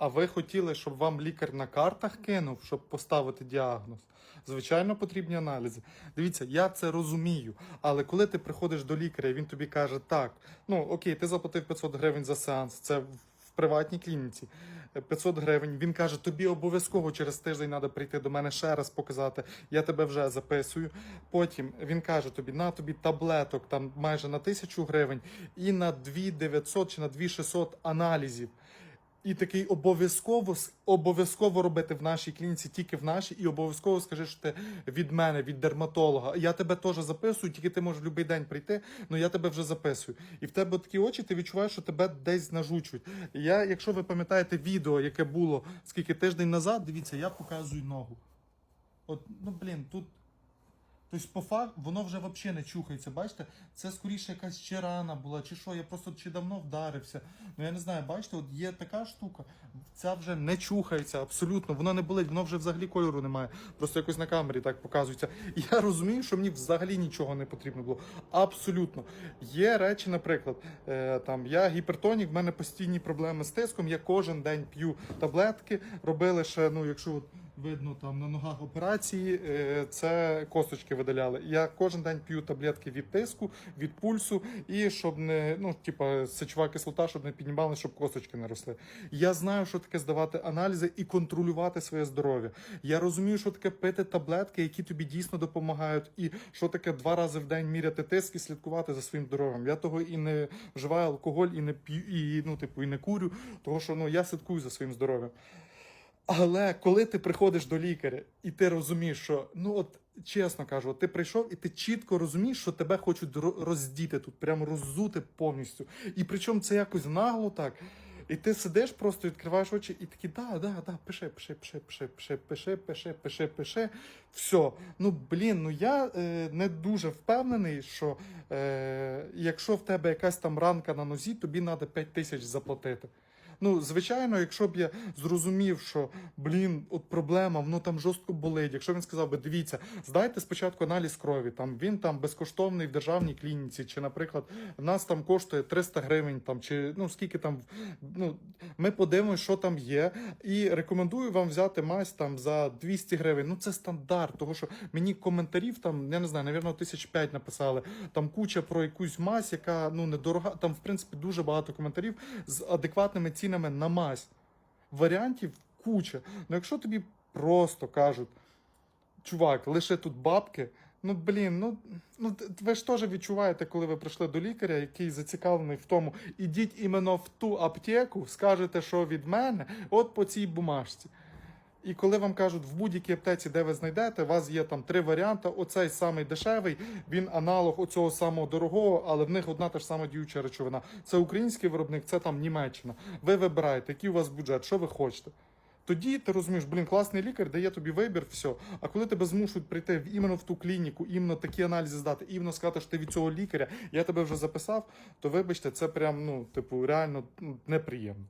А ви хотіли, щоб вам лікар на картах кинув, щоб поставити діагноз? Звичайно, потрібні аналізи. Дивіться, я це розумію. Але коли ти приходиш до лікаря, він тобі каже, так, ну окей, ти заплатив 500 гривень за сеанс, це в приватній клініці. е, 500 гривень. Він каже, тобі обов'язково через тиждень треба прийти до мене ще раз показати. Я тебе вже записую. Потім він каже тобі, на тобі таблеток там майже на тисячу гривень і на 2900 чи на 2600 аналізів. І такий обов'язково обов'язково робити в нашій клініці, тільки в нашій, і обов'язково скажи, що ти від мене, від дерматолога. Я тебе теж записую, тільки ти можеш будь-який день прийти, але я тебе вже записую. І в тебе такі очі, ти відчуваєш, що тебе десь нажучують. Я, якщо ви пам'ятаєте відео, яке було скільки тиждень назад, дивіться, я показую ногу. От, ну блін, тут. Тобто, по факту, воно вже взагалі не чухається. Бачите, це скоріше якась чи рана була, чи що, я просто чи давно вдарився. Ну я не знаю, бачите, от є така штука, ця вже не чухається абсолютно, воно не болить, воно вже взагалі кольору немає. Просто якось на камері так показується. Я розумію, що мені взагалі нічого не потрібно було. Абсолютно. Є речі, наприклад, е, там я гіпертонік, в мене постійні проблеми з тиском. Я кожен день п'ю таблетки. Робили ще, ну якщо видно там на ногах операції, е, це косточки видаляли. Я кожен день п'ю таблетки від тиску, від пульсу, і щоб не ну, типа сечова кислота, щоб не піднімали, щоб косточки не росли. Я знаю, що таке здавати аналізи і контролювати своє здоров'я. Я розумію, що таке пити таблетки, які тобі дійсно допомагають, і що таке два рази в день міряти тиск і слідкувати за своїм здоров'ям. Я того і не вживаю алкоголь, і не п'ю, і ну, типу, і не курю, тому що ну я слідкую за своїм здоров'ям. Але коли ти приходиш до лікаря і ти розумієш, що ну от чесно кажу, ти прийшов і ти чітко розумієш, що тебе хочуть роздіти тут, прямо роззути повністю. І причому це якось нагло так. І ти сидиш, просто відкриваєш очі і такий, да, да, да, пиши, пиши, пиши, пиши, пиши, пиши, пиши, пиши, пиши. Все. Ну блін, ну я е, не дуже впевнений, що е, якщо в тебе якась там ранка на нозі, тобі треба 5 тисяч заплатити. Ну, звичайно, якщо б я зрозумів, що блін, от проблема, воно там жорстко болить. Якщо він сказав би, дивіться, здайте спочатку аналіз крові, там він там безкоштовний в державній клініці, чи, наприклад, в нас там коштує 300 гривень, там чи ну скільки там. Ну ми подивимося, що там є, і рекомендую вам взяти мазь там за 200 гривень. Ну це стандарт, того що мені коментарів там, я не знаю, навірно, тисяч п'ять написали. Там куча про якусь мазь, яка ну недорога. Там, в принципі, дуже багато коментарів з адекватними цінами на мазь. Варіантів куча. Ну якщо тобі просто кажуть, чувак, лише тут бабки. Ну блін, ну ну ви ж теж відчуваєте, коли ви прийшли до лікаря, який зацікавлений в тому, ідіть іменно в ту аптеку, скажете, що від мене, от по цій бумажці. І коли вам кажуть в будь-якій аптеці, де ви знайдете, у вас є там три варіанти. Оцей самий дешевий, він аналог оцього самого дорогого, але в них одна та ж сама діюча речовина. Це український виробник, це там Німеччина. Ви вибираєте, який у вас бюджет, що ви хочете. Тоді ти розумієш, блін, класний лікар дає тобі вибір, все. А коли тебе змушують прийти в- іменно в ту клініку, іменно такі аналізи здати, іменно сказати, що ти від цього лікаря, я тебе вже записав, то вибачте, це прям, ну, типу, реально неприємно.